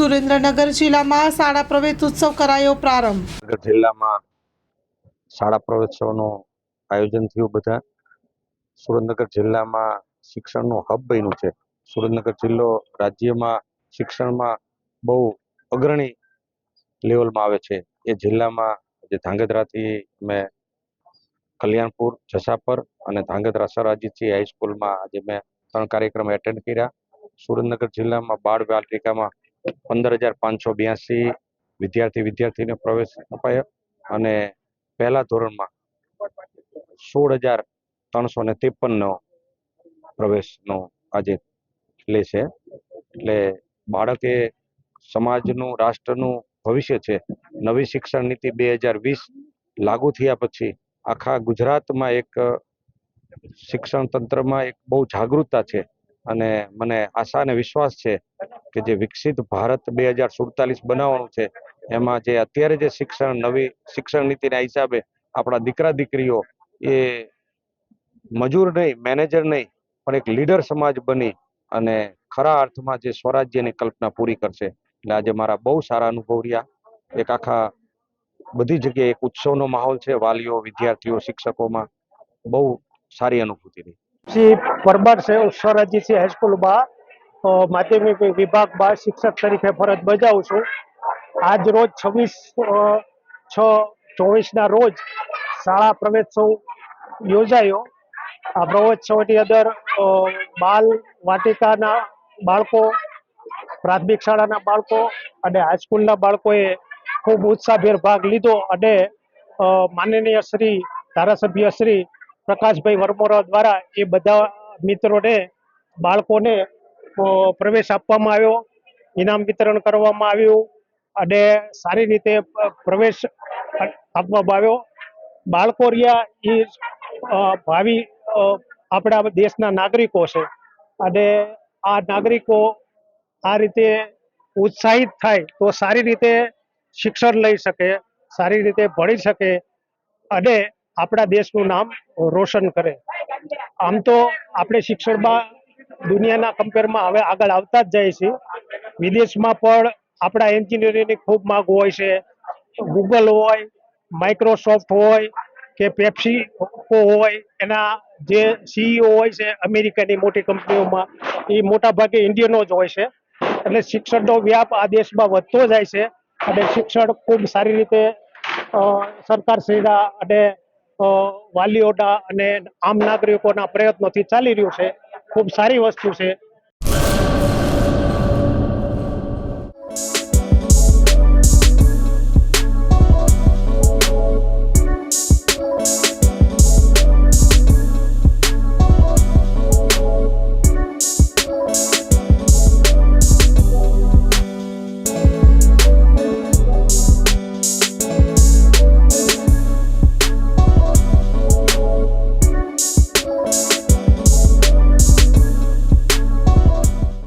સુરેન્દ્રનગર જિલ્લામાં શાળા પ્રવેશ ઉત્સવ કરાયો પ્રારંભ. જિલ્લામાં શાળા પ્રવેશોનું આયોજન થયું બધા. સુરેન્દ્રનગર જિલ્લામાં શિક્ષણનું હબ બન્યું છે. સુરેન્દ્રનગર જિલ્લો રાજ્યમાં શિક્ષણમાં બહુ અગ્રણી લેવલમાં આવે છે. એ જિલ્લામાં જે ધાંગધ્રાથી મેં કલ્યાણપુર, જસાપર અને ધાંગધ્રા સર હાઈસ્કૂલમાં આજે મેં ત્રણ કાર્યક્રમ એટેન્ડ કર્યા. સુરેન્દ્રનગર જિલ્લામાં બાળ બાલિકામાં પંદર હજાર પાંચસો બ્યાસી વિદ્યાર્થી વિદ્યાર્થીને પ્રવેશ અપાયો અને પહેલા ધોરણમાં સોળ હજાર ત્રણસો ને ત્રેપનનો પ્રવેશનો આજે લે છે. એટલે બાળક એ સમાજનું, રાષ્ટ્રનું ભવિષ્ય છે, નવી શિક્ષણ નીતિ બે હજાર વીસ લાગુ થયા પછી આખા ગુજરાતમાં એક શિક્ષણ તંત્રમાં એક બહુ જાગૃતતા છે. અને મને આશા અને વિશ્વાસ છે કે જે વિકસિત ભારત બે હજાર સુડતાલીસ બનાવવાનું છે, એમાં જે અત્યારે જે શિક્ષણ, નવી શિક્ષણ નીતિના હિસાબે આપણા દીકરા દીકરીઓ એ મજૂર નહીં, મેનેજર નહીં, પણ એક લીડર સમાજ બની અને ખરા અર્થમાં જે સ્વરાજ્યની કલ્પના પૂરી કરશે. એટલે આજે મારા બહુ સારા અનુભવ રહ્યા. એક આખા બધી જગ્યાએ એક ઉત્સવનો માહોલ છે, વાલીઓ, વિદ્યાર્થીઓ, શિક્ષકોમાં બહુ સારી અનુભૂતિ રહી. શ્રી પરમાર સ્વરાજીસિંહ હાઈસ્કૂલમાં. માધ્યમિક વિભાગમાં શિક્ષક તરીકે ફરજ બજાવું છું. આજ રોજ છવ્વીસ છ, ચોવીસના રોજ શાળા પ્રવેશોત્સવ યોજાયો. આ પ્રવેશોત્સવની અંદર બાલ વાટિકાના બાળકો, પ્રાથમિક શાળાના બાળકો અને હાઈસ્કૂલના બાળકોએ ખૂબ ઉત્સાહભેર ભાગ લીધો અને માનનીય શ્રી ધારાસભ્ય શ્રી પ્રકાશભાઈ વરમોરા દ્વારા એ બધા મિત્રોને, બાળકોને પ્રવેશ આપવામાં આવ્યો, ઇનામ વિતરણ કરવામાં આવ્યું અને સારી રીતે પ્રવેશ આપવામાં આવ્યો. બાળકો રહ્યા એ ભાવિ આપણા દેશના નાગરિકો છે અને આ નાગરિકો આ રીતે ઉત્સાહિત થાય તો સારી રીતે શિક્ષણ લઈ શકે, સારી રીતે ભણી શકે અને આપણા દેશનું નામ રોશન કરે. આમ તો આપણે શિક્ષણમાં દુનિયાના કમ્પેરમાં હવે આગળ આવતા જ જાય છે વિદેશમાં પણ આપણા એન્જિનિયરિંગની ખૂબ માંગ હોય છે. ગૂગલ હોય માઇક્રોસોફ્ટ હોય કે પેપ્સી હોય, એના જે સીઈઓ હોય છે અમેરિકાની મોટી કંપનીઓમાં, એ મોટા ભાગે ઇન્ડિયનો જ હોય છે. એટલે શિક્ષણનો વ્યાપ આ દેશમાં વધતો જાય છે. અને શિક્ષણ ખૂબ સારી રીતે સરકારશ્રીના અને વાલીઓના અને આમ નાગરિકોના પ્રયત્નોથી ચાલી રહ્યું છે. ખૂબ સારી વસ્તુ છે.